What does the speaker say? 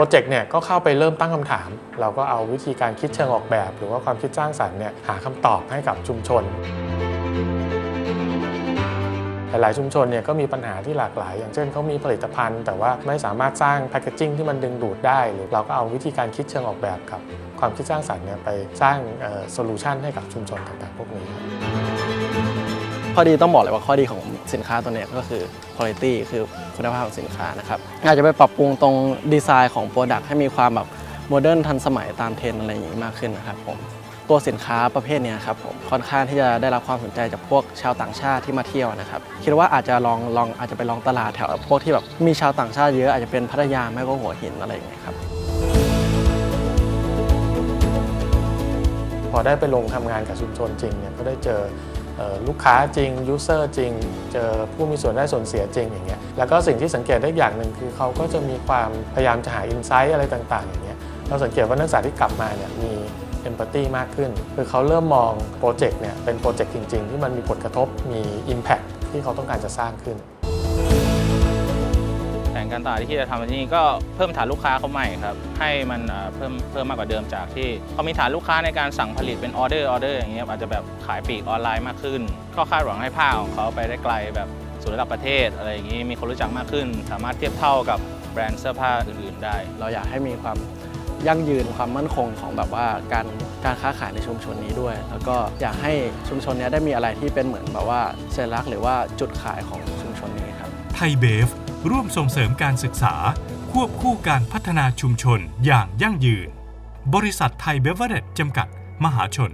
รเจกต์เนี่ยก็เข้าไปเริ่มตั้งคำถาม เราก็เอาวิธีการคิดเชิงออกแบบ หรือว่าความคิดสร้างสรรค์เนี่ยหาคำตอบให้กับชุมชนหลาย ๆ ชุมชนเนี่ยก็มีปัญหาที่หลากหลาย อย่างเช่นเขามีผลิตภัณฑ์ แต่ว่าไม่สามารถสร้างแพคเกจิ้งที่มันดึงดูดได้ หรือเราก็เอาวิธีการคิดเชิงออกแบบกับ ความคิดสร้างสรรค์เนี่ยไปสร้างโซลูชันให้กับชุมชนต่าง ๆ พวกนี้ ข้อดีต้องบอกเลยว่าข้อดีของสินค้าตัวนี้ก็คือ quality คือคุณภาพของสินค้านะครับอาจจะไปปรับปรุงตรงดีไซน์ของ Product ให้มีความแบบโมเดิร์นทันสมัยตามเทรนอะไรอย่างนี้มากขึ้นนะครับผมตัวสินค้าประเภทนี้ครับผมค่อนข้างที่จะได้รับความสนใจจากพวกชาวต่างชาติที่มาเที่ยวนะครับคิดว่าอาจจะลองลองอาจจะไปลองตลาดแถวพวกที่แบบมีชาวต่างชาติเยอะอาจจะเป็นพัทยาไม่ก็หัวหินอะไรอย่างเงี้ยครับพอได้ไปลงทำงานกับชุมชนจริงเนี่ยก็ได้เจอ ลูกค้าจริงยูเซอร์จริง เจอผู้มีส่วนได้ส่วนเสียจริงอย่างเงี้ยแล้วก็สิ่งที่สังเกตได้อย่างหนึ่งคือเขาก็จะมีความพยายามจะหาอินไซต์อะไรต่างๆอย่างเงี้ยเราสังเกตว่านักศึกษาที่กลับมาเนี่ยมีเอมพัตตีมากขึ้น คือเขาเริ่มมองโปรเจกต์เนี่ยเป็นโปรเจกต์จริง ๆ ที่มันมีผลกระทบมี Impact ที่เขาต้องการจะสร้างขึ้น นการตลาดที่จะทำที่นี่ก็เพิ่มฐานลูกค้าเขาใหม่ครับให้มันเพิ่มเพิ่มมากกว่าเดิมจากที่เขามีฐานลูกค้าในการสั่งผลิตเป็นออเดอร์ออเดอร์อย่างเงี้ยอาจจะแบบขายปลีกออนไลน์มากขึ้น ก็คาดหวังให้ผ้าของเขาไปได้ไกลแบบสู่ระดับประเทศอะไรอย่างงี้มีคนรู้จักมากขึ้น สามารถเทียบเท่ากับแบรนด์เสื้อผ้าอื่นๆได้ เราอยากให้มีความยั่งยืนความมั่นคงของแบบว่าการการค้าขายในชุมชนนี้ด้วย แล้วก็อยากให้ชุมชนนี้ได้มีอะไรที่เป็นเหมือนแบบว่าสัญลักษณ์หรือว่าจุดขายของ ทยเบฟ ร่วมส่งเสริมการศึกษา ควบคู่การพัฒนาชุมชนอย่างยั่งยืน บริษัทไทยเบเวอร์เรจจำกัด มหาชน